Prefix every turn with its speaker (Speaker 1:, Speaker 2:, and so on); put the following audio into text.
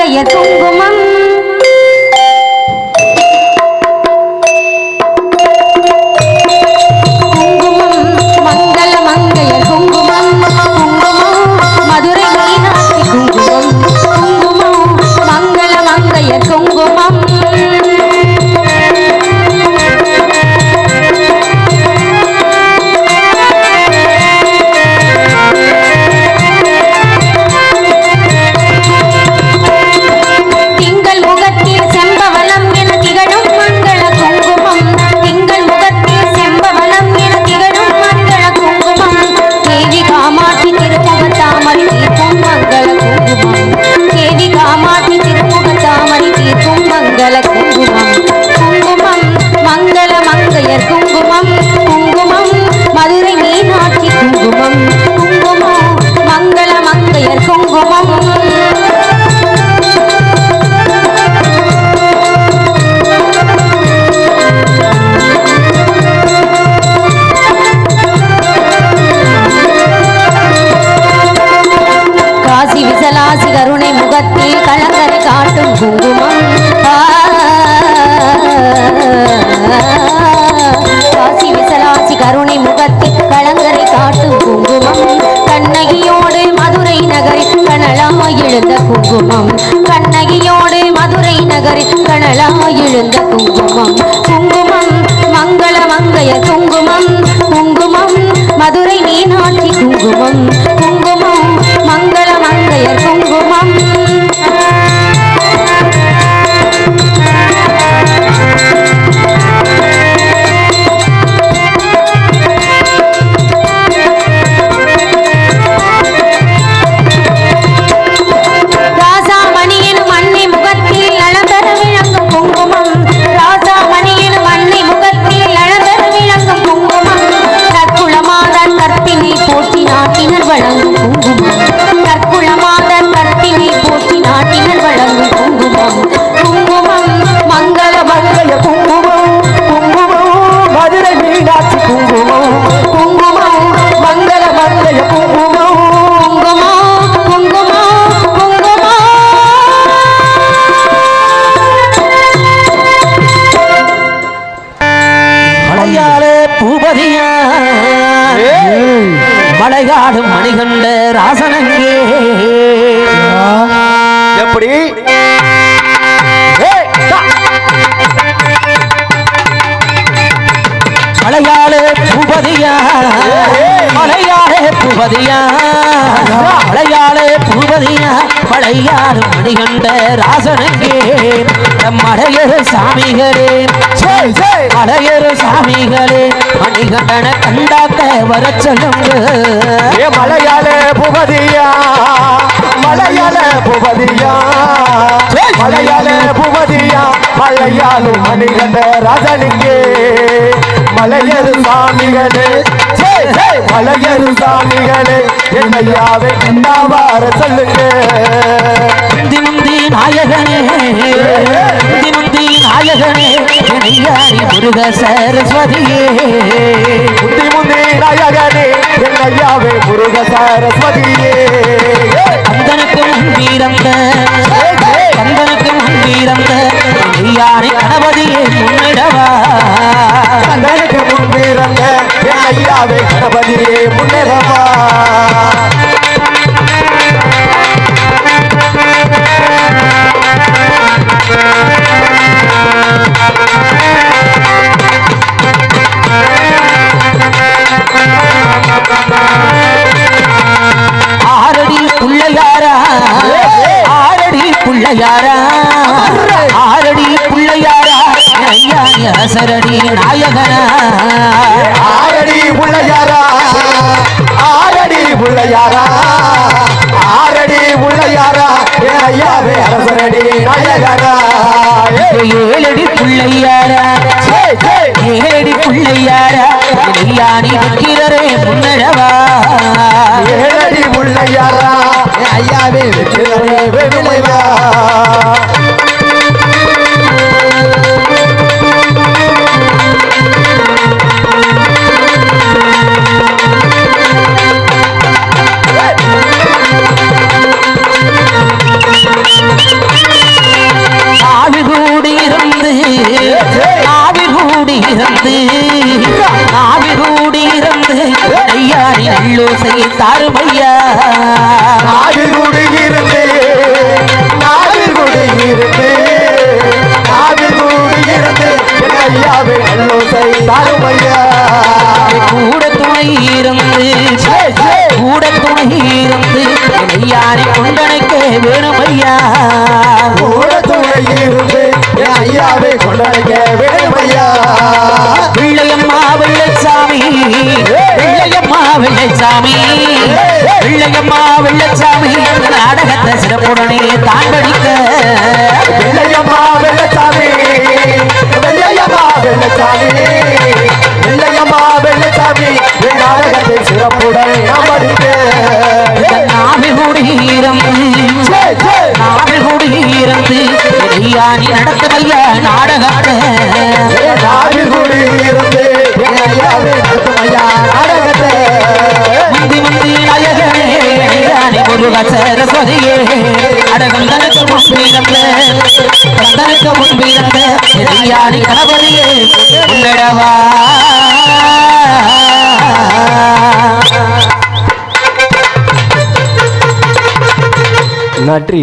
Speaker 1: மங்கைய குங்குமம் காசி கருணை முகத்தில் கலங்கரை காட்டும் குங்குமம். காசி விசலாசி கருணை முகத்தில் கலங்கரை காட்டும் குங்குமம். கண்ணகியோடு மதுரை நகரில் கனலாய் எழுந்த குங்குமம். கண்ணகியோடு மதுரை நகரில் கனலாய் எழுந்த குங்குமம். குங்குமம் மங்கள மங்கைய
Speaker 2: மலையாடும் மணிகண்ட ராசனங்கே.
Speaker 3: எப்படி.
Speaker 2: மலையாளே பூபதியா. மலையாளே பூபதியா. மலையாளே பூபதியா. மலையாடும் மணிகண்ட ராசனங்கே. நம் மலையரு சாமிகளே.
Speaker 3: ஜெய், ஜெய்.
Speaker 2: மலையரு சாமிகளே மணிகண்டன கண்டாக்க வர சொல்லுங்க.
Speaker 3: மலையாள புகதியா மலையாள புகதியா மலையாள புகதியா மலையாளும் மணிகண்ட ராஜனுக்கு. மலையரு சாமிகளே மலையரு சாமிகளே என்னையாவை கண்டாவார சொல்லுங்க.
Speaker 2: முந்தி முந்தி நாயகனே முந்தி முந்தி நாயகனே நெய்யாரி முருக சரஸ்வதியே.
Speaker 3: முந்தி முந்தி நாயகனே ஐயாவே கணபதியே முன்னேறவா?
Speaker 2: ஆரடி புள்ளையாரா ஆரடி புள்ளையாரா ஆரடி புள்ளையாரா. ஐயாணி அரசரடி நாயகனா
Speaker 3: ஆரடி உள்ளையாரா? ஆரடி உள்ளையாரா? ஆரடி உள்ளையாரா? என் ஐயாவே அரசரடி நாயகனா
Speaker 2: ஏழடி புள்ளையாரா. ஏழடி புள்ளையாரா. ஐயாணி விற்கிறரே முன்னழவா.
Speaker 3: ஏழடி உள்ளையாரா. என் ஐயாவே வெற்றிடமே வேணுமையா இருந்து ஆவிரூடி இருந்து ஐயாரி நல்லோசை தாருமையா?
Speaker 2: ஆவிரூடி இருந்து
Speaker 3: ஆவிரூடி இருந்து
Speaker 2: ஆவிரூடி இருந்து ஐயாவி நல்லோசை தாருமையா? கூட
Speaker 3: துணை இருந்து கூட துணை இருந்து ஐயாரி கொண்டனைக்கே வேணும் ஐயா
Speaker 2: பிள்ளையம்மா வெள்ளச்சாமி நாடகத்தை சிறப்புடனே தாண்டடிக்க நடந்த பெரியாரி கவலையே உள்ளடவா. நன்றி.